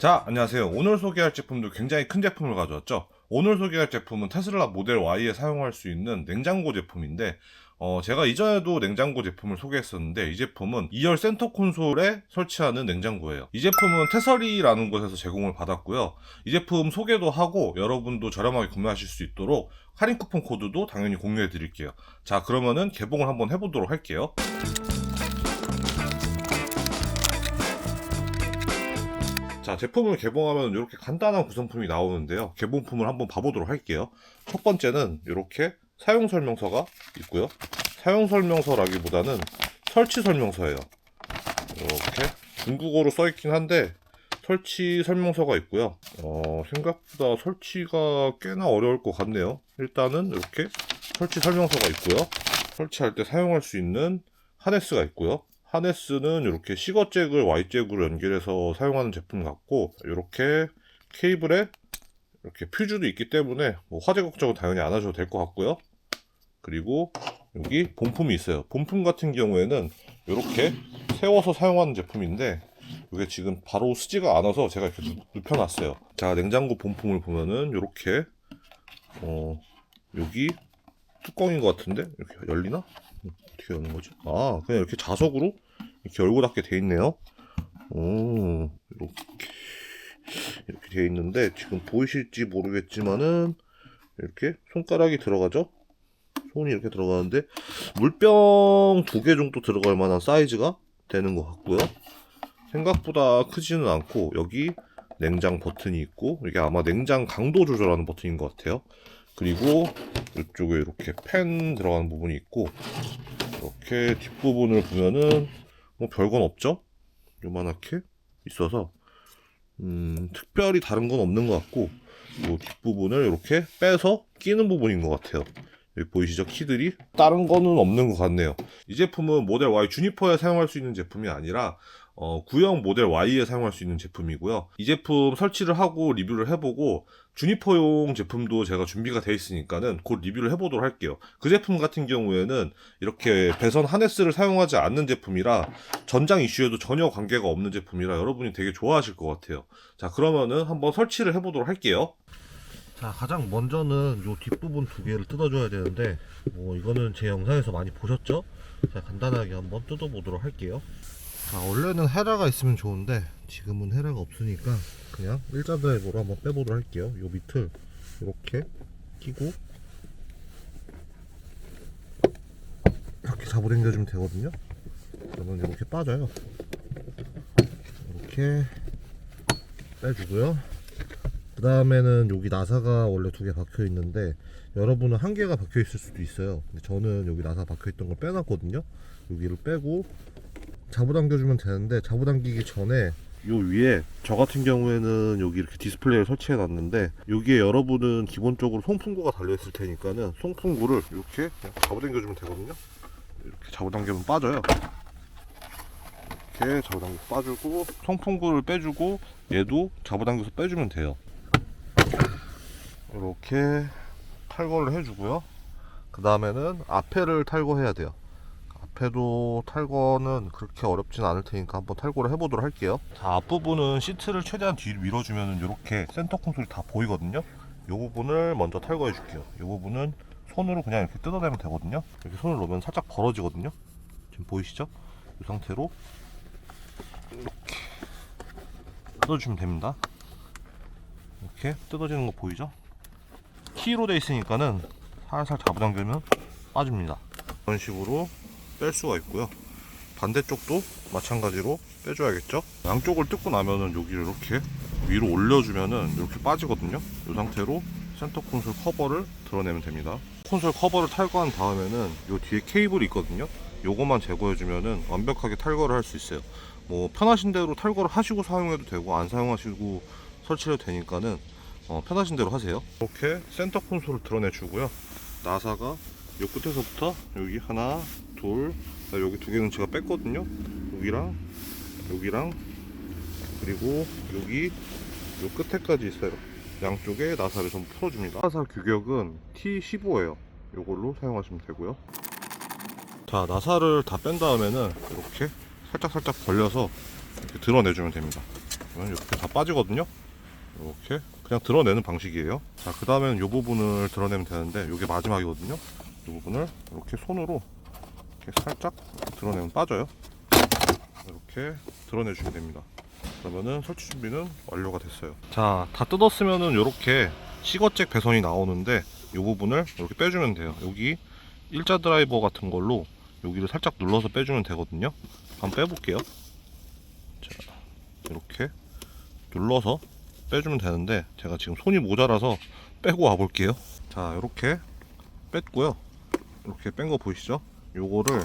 자, 안녕하세요. 오늘 소개할 제품도 굉장히 큰 제품을 가져왔죠. 오늘 소개할 제품은 테슬라 모델 Y에 사용할 수 있는 냉장고 제품인데, 어, 제가 이전에도 냉장고 제품을 소개했었는데, 이 제품은 2열 센터 콘솔에 설치하는 냉장고예요. 이 제품은 테서리라는 곳에서 제공을 받았고요. 이 제품 소개도 하고, 여러분도 저렴하게 구매하실 수 있도록 할인 쿠폰 코드도 당연히 공유해 드릴게요. 자, 그러면은 개봉을 한번 해보도록 할게요. 자, 제품을 개봉하면 이렇게 간단한 구성품이 나오는데요. 개봉품을 한번 봐보도록 할게요. 첫 번째는 이렇게 사용 설명서가 있고요. 사용 설명서라기보다는 설치 설명서예요. 이렇게 중국어로 써있긴 한데 설치 설명서가 있고요. 어, 생각보다 설치가 꽤나 어려울 것 같네요. 일단은 이렇게 설치 설명서가 있고요. 설치할 때 사용할 수 있는 하네스가 있고요. 하네스는 이렇게 시거잭을 Y잭으로 연결해서 사용하는 제품 같고 이렇게 케이블에 이렇게 퓨즈도 있기 때문에 뭐 화재 걱정은 당연히 안 하셔도 될 것 같고요. 그리고 여기 본품이 있어요. 본품 같은 경우에는 이렇게 세워서 사용하는 제품인데 이게 지금 바로 쓰지가 않아서 제가 이렇게 눕- 눕혀놨어요. 자 냉장고 본품을 보면은 이렇게 어 여기 뚜껑인 것 같은데 이렇게 열리나? 어떻게 여는 거지? 아, 그냥 이렇게 자석으로 이렇게 열고 닫게 돼 있네요. 오, 이렇게 이렇게 돼 있는데 지금 보이실지 모르겠지만은 이렇게 손가락이 들어가죠? 손이 이렇게 들어가는데 물병 두 개 정도 들어갈 만한 사이즈가 되는 것 같고요. 생각보다 크지는 않고 여기 냉장 버튼이 있고 이게 아마 냉장 강도 조절하는 버튼인 것 같아요. 그리고 이쪽에 이렇게 팬 들어가는 부분이 있고 이렇게 뒷부분을 보면은 뭐 별건 없죠? 요만하게 있어서 음, 특별히 다른 건 없는 것 같고 이 뒷부분을 이렇게 빼서 끼는 부분인 것 같아요. 보이시죠? 키들이 다른 거는 없는 것 같네요. 이 제품은 모델 Y 주니퍼에 사용할 수 있는 제품이 아니라 어, 구형 모델 Y에 사용할 수 있는 제품이고요. 이 제품 설치를 하고 리뷰를 해보고 주니퍼용 제품도 제가 준비가 돼 있으니까는 곧 리뷰를 해보도록 할게요. 그 제품 같은 경우에는 이렇게 배선 하네스를 사용하지 않는 제품이라 전장 이슈에도 전혀 관계가 없는 제품이라 여러분이 되게 좋아하실 것 같아요. 자 그러면은 한번 설치를 해보도록 할게요. 자 가장 먼저는 요 뒷부분 두 개를 뜯어줘야 되는데 뭐 이거는 제 영상에서 많이 보셨죠? 자 간단하게 한번 뜯어보도록 할게요 자 원래는 헤라가 있으면 좋은데 지금은 헤라가 없으니까 그냥 일자 드라이버로 한번 빼보도록 할게요. 요 밑을 이렇게 끼고 이렇게 잡아당겨주면 되거든요. 그러면 이렇게 빠져요. 이렇게 빼주고요. 그 다음에는 여기 나사가 원래 두 개 박혀 있는데 여러분은 한 개가 박혀 있을 수도 있어요. 근데 저는 여기 나사 박혀 있던 걸 빼놨거든요. 여기를 빼고 잡아당겨주면 되는데 잡아당기기 전에 요 위에 저 같은 경우에는 여기 이렇게 디스플레이를 설치해 놨는데 여기에 여러분은 기본적으로 송풍구가 달려 있을 테니까는 송풍구를 이렇게 그냥 잡아당겨주면 되거든요 이렇게 잡아당기면 빠져요 이렇게 잡아당겨 빠지고 송풍구를 빼주고 얘도 잡아당겨서 빼주면 돼요 이렇게 탈거를 해주고요. 그 다음에는 앞에를 탈거해야 돼요. 앞에도 탈거는 그렇게 어렵진 않을 테니까 한번 탈거를 해보도록 할게요. 자, 앞부분은 시트를 최대한 뒤로 밀어주면 이렇게 센터 콘솔이 다 보이거든요. 이 부분을 먼저 탈거해 줄게요. 이 부분은 손으로 그냥 이렇게 뜯어내면 되거든요. 이렇게 손을 놓으면 살짝 벌어지거든요. 지금 보이시죠? 이 상태로 이렇게 뜯어주면 됩니다. 이렇게 뜯어지는 거 보이죠? 키로 돼 있으니까는 살살 잡아당기면 빠집니다. 이런 식으로 뺄 수가 있고요. 반대쪽도 마찬가지로 빼줘야겠죠? 양쪽을 뜯고 나면은 여기를 이렇게 위로 올려주면은 이렇게 빠지거든요. 이 상태로 센터 콘솔 커버를 드러내면 됩니다. 콘솔 커버를 탈거한 다음에는 이 뒤에 케이블이 있거든요. 요것만 제거해주면은 완벽하게 탈거를 할 수 있어요. 뭐 편하신 대로 탈거를 하시고 사용해도 되고 안 사용하시고 설치해도 되니까는 어, 편하신 대로 하세요. 이렇게 센터 콘솔을 드러내 주고요. 나사가 요 끝에서부터 여기 하나, 둘, 나 여기 두 개는 제가 뺐거든요. 여기랑 여기랑 그리고 여기 요 끝에까지 있어요. 양쪽에 나사를 좀 풀어줍니다. 나사 규격은 T15예요. 요걸로 사용하시면 되고요. 자, 나사를 다 뺀 다음에는 이렇게 살짝 살짝 벌려서 이렇게 드러내주면 됩니다. 그러면 이렇게 다 빠지거든요. 이렇게 그냥 드러내는 방식이에요. 자, 그 다음에는 이 부분을 드러내면 되는데 이게 마지막이거든요. 이 부분을 이렇게 손으로 이렇게 살짝 드러내면 빠져요. 이렇게 드러내주면 됩니다. 그러면은 설치 준비는 완료가 됐어요. 자, 다 뜯었으면은 이렇게 시거잭 배선이 나오는데 이 부분을 이렇게 빼주면 돼요. 여기 일자 드라이버 같은 걸로 여기를 살짝 눌러서 빼주면 되거든요. 한번 빼볼게요. 자, 이렇게 눌러서 빼주면 되는데 제가 지금 손이 모자라서 빼고 와볼게요. 자, 이렇게 뺐고요. 이렇게 뺀 거 보이시죠? 요거를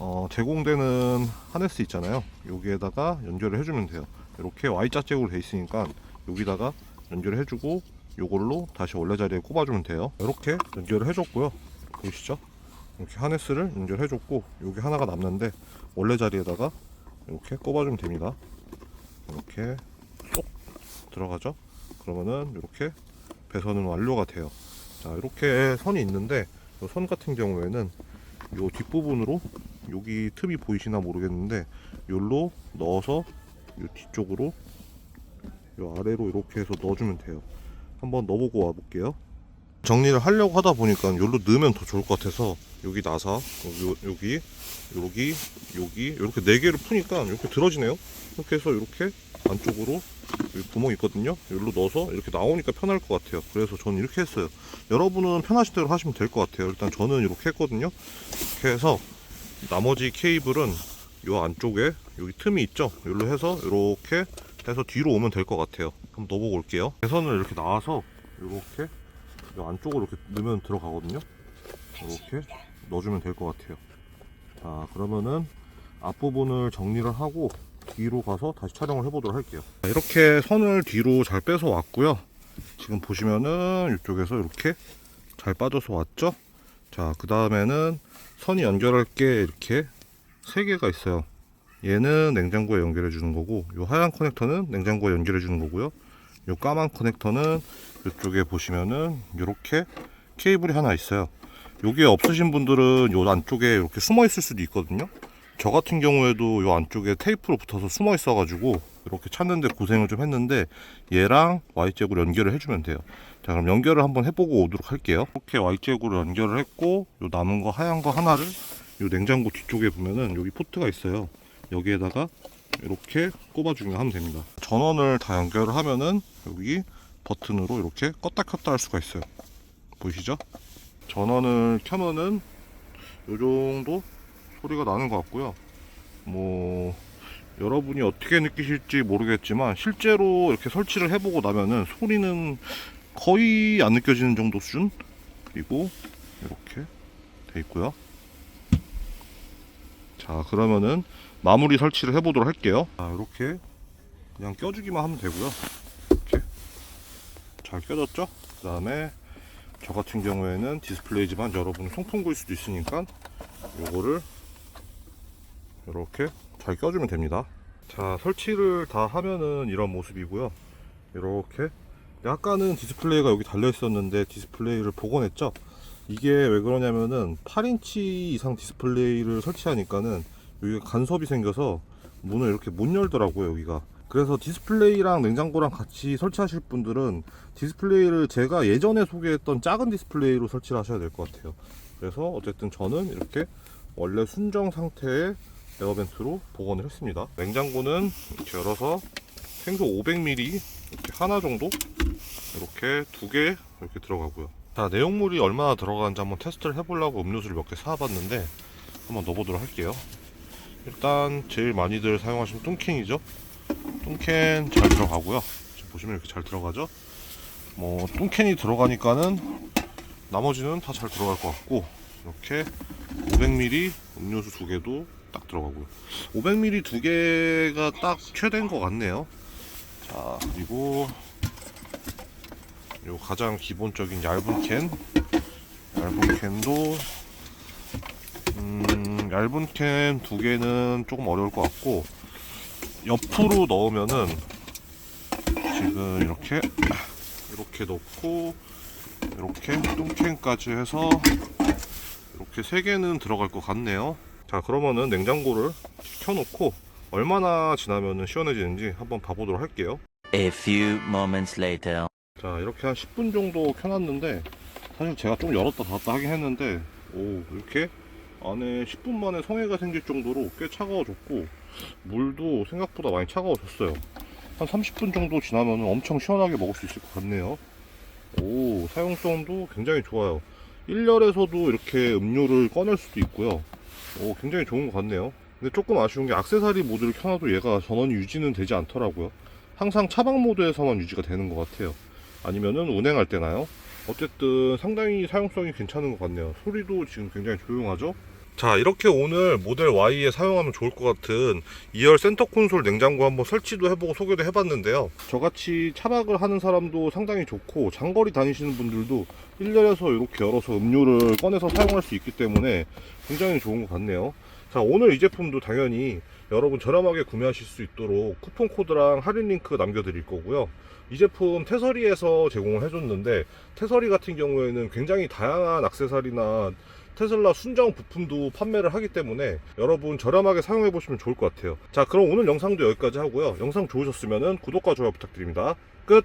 어, 제공되는 하네스 있잖아요. 여기에다가 연결을 해주면 돼요. 이렇게 Y자잭으로 돼 있으니까 여기다가 연결을 해주고 요걸로 다시 원래 자리에 꼽아주면 돼요. 이렇게 연결을 해줬고요. 보이시죠? 이렇게 하네스를 연결해줬고 여기 하나가 남는데 원래 자리에다가 이렇게 꼽아주면 됩니다. 이렇게 쏙 들어가죠. 그러면은 이렇게 배선은 완료가 돼요. 자 이렇게 선이 있는데 이선 같은 경우에는 요 뒷부분으로 여기 틈이 보이시나 모르겠는데 요로 넣어서 요 뒤쪽으로 요 아래로 이렇게 해서 넣어주면 돼요. 한번 넣어보고 와볼게요. 정리를 하려고 하다 보니까 요로 넣으면 더 좋을 것 같아서 여기 나사 요, 여기 여기 여기 이렇게 네 개를 푸니까 이렇게 들어지네요. 이렇게 해서 이렇게 안쪽으로 구멍 있거든요. 여기로 넣어서 이렇게 나오니까 편할 것 같아요. 그래서 저는 이렇게 했어요. 여러분은 편하신 대로 하시면 될 것 같아요. 일단 저는 이렇게 했거든요. 이렇게 해서 나머지 케이블은 요 안쪽에 여기 틈이 있죠. 여기로 해서 이렇게 해서 뒤로 오면 될 것 같아요. 한번 넣어보고 올게요. 배선을 이렇게 나와서 이렇게 요 안쪽으로 이렇게 넣으면 들어가거든요. 이렇게 넣어주면 될 것 같아요. 자 그러면은 앞부분을 정리를 하고 뒤로 가서 다시 촬영을 해보도록 할게요. 자, 이렇게 선을 뒤로 잘 빼서 왔고요. 지금 보시면은 이쪽에서 이렇게 잘 빠져서 왔죠. 자, 그 다음에는 선이 연결할 게 이렇게 세 개가 있어요. 얘는 냉장고에 연결해 주는 거고, 요 하얀 커넥터는 냉장고에 연결해 주는 거고요. 요 까만 커넥터는 이쪽에 보시면은 이렇게 케이블이 하나 있어요. 요게 없으신 분들은 요 안쪽에 이렇게 숨어 있을 수도 있거든요. 저 같은 경우에도 요 안쪽에 테이프로 붙어서 숨어 있어 가지고 이렇게 찾는데 고생을 좀 했는데 얘랑 Y잭으로 연결을 해주면 돼요. 자 그럼 연결을 한번 해보고 오도록 할게요. 이렇게 Y잭으로 연결을 했고 요 남은 거 하얀 거 하나를 요 냉장고 뒤쪽에 보면은 여기 포트가 있어요. 여기에다가 이렇게 꼽아주기만 하면 됩니다. 전원을 다 연결을 하면은 여기 버튼으로 이렇게 껐다 켰다 할 수가 있어요. 보이시죠? 전원을 켜면은 요 정도 소리가 나는 것 같고요. 뭐 여러분이 어떻게 느끼실지 모르겠지만 실제로 이렇게 설치를 해보고 나면은 소리는 거의 안 느껴지는 정도 수준 그리고 이렇게 돼 있고요. 자 그러면은 마무리 설치를 해보도록 할게요. 자 이렇게 그냥 껴주기만 하면 되고요. 이렇게 잘 껴졌죠? 그 다음에 저 같은 경우에는 디스플레이지만 여러분 송풍구일 수도 있으니까 요거를 이렇게 잘 껴주면 됩니다. 자, 설치를 다 하면은 이런 모습이고요. 이렇게 약간은 디스플레이가 여기 달려 있었는데 디스플레이를 복원했죠. 이게 왜 그러냐면은 8인치 이상 디스플레이를 설치하니까는 여기가 간섭이 생겨서 문을 이렇게 못 열더라고요, 여기가. 그래서 디스플레이랑 냉장고랑 같이 설치하실 분들은 디스플레이를 제가 예전에 소개했던 작은 디스플레이로 설치를 하셔야 될 것 같아요. 그래서 어쨌든 저는 이렇게 원래 순정 상태의 에어벤트로 복원을 했습니다. 냉장고는 이렇게 열어서 생수 500ml 이렇게 하나 정도 이렇게 두 개 이렇게 들어가고요. 자 내용물이 얼마나 들어가는지 한번 테스트를 해보려고 음료수를 몇 개 사와봤는데 한번 넣어보도록 할게요. 일단 제일 많이들 사용하시는 뚱캔이죠. 뚱캔 잘 들어가고요. 지금 보시면 이렇게 잘 들어가죠. 뭐 뚱캔이 들어가니까는 나머지는 다 잘 들어갈 것 같고 이렇게 500ml 음료수 두 개도 딱 들어가고요. 500ml 두 개가 딱 최대인 것 같네요. 자 그리고 요 가장 기본적인 얇은 캔, 얇은 캔도 음, 얇은 캔 두 개는 조금 어려울 것 같고 옆으로 넣으면은 지금 이렇게 이렇게 넣고 이렇게 뚱캔까지 해서 이렇게 세 개는 들어갈 것 같네요. 자 그러면은 냉장고를 켜놓고 얼마나 지나면 시원해지는지 한번 봐보도록 할게요. A few moments later. 자 이렇게 한 10분 정도 켜놨는데 사실 제가 좀 열었다 닫았다 하긴 했는데 오 이렇게 안에 10분 만에 성해가 생길 정도로 꽤 차가워졌고 물도 생각보다 많이 차가워졌어요 한 30분 정도 지나면 엄청 시원하게 먹을 수 있을 것 같네요 오 사용성도 굉장히 좋아요 1열에서도 이렇게 음료를 꺼낼 수도 있고요 오 굉장히 좋은 것 같네요 근데 조금 아쉬운 게 악세사리 모드를 켜놔도 얘가 전원이 유지는 되지 않더라고요 항상 차박 모드에서만 유지가 되는 것 같아요 아니면은 운행할 때나요? 어쨌든 상당히 사용성이 괜찮은 것 같네요. 소리도 지금 굉장히 조용하죠? 자, 이렇게 오늘 모델 Y에 사용하면 좋을 것 같은 2열 센터 콘솔 냉장고 한번 설치도 해보고 소개도 해봤는데요. 저같이 차박을 하는 사람도 상당히 좋고 장거리 다니시는 분들도 1열에서 이렇게 열어서 음료를 꺼내서 사용할 수 있기 때문에 굉장히 좋은 것 같네요. 자, 오늘 이 제품도 당연히 여러분 저렴하게 구매하실 수 있도록 쿠폰 코드랑 할인 링크 남겨드릴 거고요. 이 제품 테서리에서 제공을 해줬는데 테서리 같은 경우에는 굉장히 다양한 악세사리나 테슬라 순정 부품도 판매를 하기 때문에 여러분 저렴하게 사용해 보시면 좋을 것 같아요. 자, 그럼 오늘 영상도 여기까지 하고요. 영상 좋으셨으면 구독과 좋아요 부탁드립니다. 끝!